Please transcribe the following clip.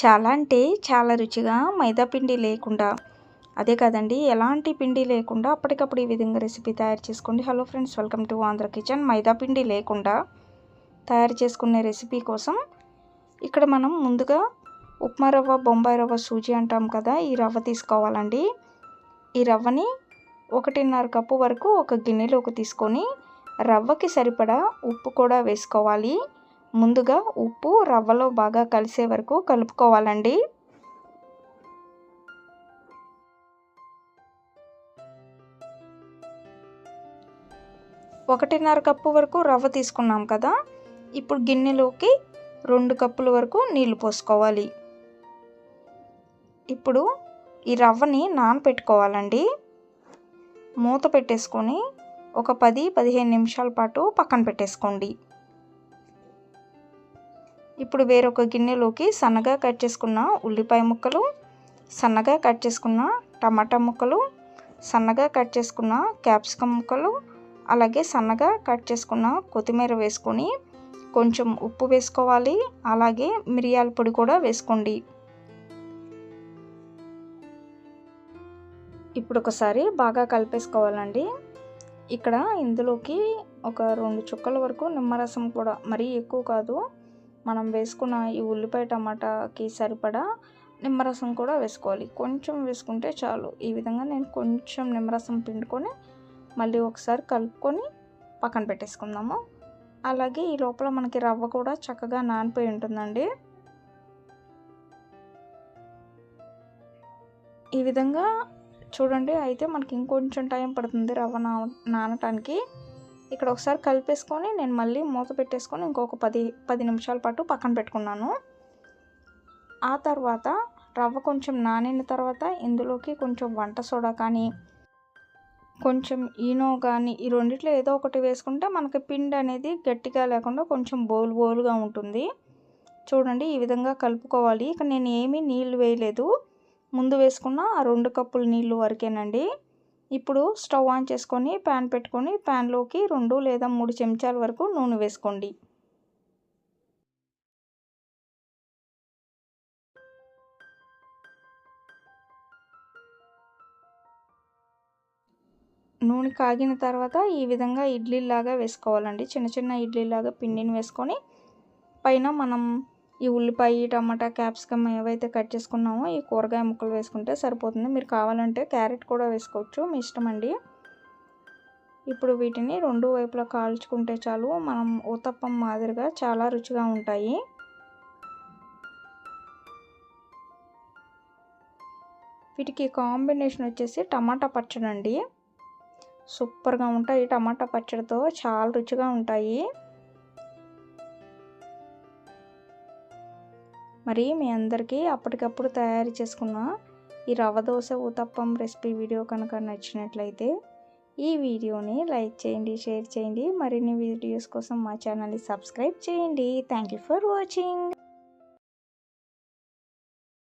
చాలా అంటే చాలా రుచిగా మైదా పిండి లేకుండా అదే కదండి ఎలాంటి పిండి లేకుండా అప్పటికప్పుడు ఈ విధంగా రెసిపీ తయారు చేసుకోండి. Hello friends welcome to Andhra kitchen మైదా పిండి లేకుండా తయారు చేసుకునే రెసిపీ కోసం ఇక్కడ మనం ముందుగా ఉప్మా రవ్వ బొంబాయి రవ్వ సూజీ అంటాం కదా ఈ రవ్వ తీసుకోవాలండి. ఈ రవ్వని ఒకటిన్నర కప్పు వరకు ఒక గిన్నెలోకి తీసుకొని రవ్వకి సరిపడా ఉప్పు కూడా వేసుకోవాలి. ముందుగా ఉప్పు రవ్వలో బాగా కలిసే వరకు కలుపుకోవాలండి. ఒకటిన్నర కప్పు వరకు రవ్వ తీసుకున్నాం కదా ఇప్పుడు గిన్నెలోకి రెండు కప్పుల వరకు నీళ్ళు పోసుకోవాలి. ఇప్పుడు ఈ రవ్వని నానపెట్టుకోవాలండి. మూత పెట్టేసుకొని ఒక పది పదిహేను నిమిషాల పాటు పక్కన పెట్టేసుకోండి. ఇప్పుడు వేరొక గిన్నెలోకి సన్నగా కట్ చేసుకున్న ఉల్లిపాయ ముక్కలు సన్నగా కట్ చేసుకున్న టమాటా ముక్కలు సన్నగా కట్ చేసుకున్న క్యాప్సికమ్ ముక్కలు అలాగే సన్నగా కట్ చేసుకున్న కొత్తిమీర వేసుకొని కొంచెం ఉప్పు వేసుకోవాలి. అలాగే మిరియాల పొడి కూడా వేసుకోండి. ఇప్పుడు ఒకసారి బాగా కలిపేసుకోవాలండి. ఇక్కడ ఇందులోకి ఒక రెండు చుక్కల వరకు నిమ్మరసం కూడా మరీ ఎక్కువ కాదు మనం వేసుకున్న ఈ ఉల్లిపాయ టమాటాకి సరిపడా నిమ్మరసం కూడా వేసుకోవాలి. కొంచెం వేసుకుంటే చాలు. ఈ విధంగా నేను కొంచెం నిమ్మరసం పిండుకొని మళ్ళీ ఒకసారి కలుపుకొని పక్కన పెట్టేసుకుందాము. అలాగే ఈ లోపల మనకి రవ్వ కూడా చక్కగా నానిపోయి ఉంటుందండి. ఈ విధంగా చూడండి అయితే మనకి ఇంకొంచెం టైం పడుతుంది రవ్వ నా నానటానికి. ఇక్కడ ఒకసారి కలిపేసుకొని నేను మళ్ళీ మూత పెట్టేసుకొని ఇంకొక పది పది నిమిషాల పాటు పక్కన పెట్టుకున్నాను. ఆ తర్వాత రవ్వ కొంచెం నానిన తర్వాత ఇందులోకి కొంచెం వంట సోడా కానీ కొంచెం ఈనో కానీ ఈ రెండిట్లో ఏదో ఒకటి వేసుకుంటే మనకి పిండి అనేది గట్టిగా లేకుండా కొంచెం బోలు బోలుగా ఉంటుంది. చూడండి ఈ విధంగా కలుపుకోవాలి. ఇక నేను ఏమీ నీళ్ళు వేయలేదు. ముందు వేసుకున్న ఆ రెండు కప్పుల నీళ్ళు వరకేనండి. ఇప్పుడు స్టవ్ ఆన్ చేసుకొని ప్యాన్ పెట్టుకొని ప్యాన్లోకి రెండు లేదా మూడు చెంచాల వరకు నూనె వేసుకోండి. నూనె కాగిన తర్వాత ఈ విధంగా ఇడ్లీలాగా వేసుకోవాలండి. చిన్న చిన్న ఇడ్లీలాగా పిండిని వేసుకొని పైన మనం ఈ ఉల్లిపాయ టమాటా క్యాప్సికమ్ ఏవైతే కట్ చేసుకున్నామో ఈ కూరగాయ ముక్కలు వేసుకుంటే సరిపోతుంది. మీరు కావాలంటే క్యారెట్ కూడా వేసుకోవచ్చు మీ ఇష్టం అండి. ఇప్పుడు వీటిని రెండు వైపులా కాల్చుకుంటే చాలు మనం ఊతప్పం మాదిరిగా చాలా రుచిగా ఉంటాయి. వీటికి కాంబినేషన్ వచ్చేసి టమాటా పచ్చడి అండి సూపర్గా ఉంటాయి. టమాటా పచ్చడితో చాలా రుచిగా ఉంటాయి. మరి మీ అందరికీ అప్పటికప్పుడు తయారు చేసుకున్న ఈ రవ్వ దోశ ఊతప్పం రెసిపీ వీడియో కనుక నచ్చినట్లయితే ఈ వీడియోని లైక్ చేయండి షేర్ చేయండి. మరిన్ని వీడియోస్ కోసం మా ఛానల్ని సబ్స్క్రైబ్ చేయండి. Thank you for watching.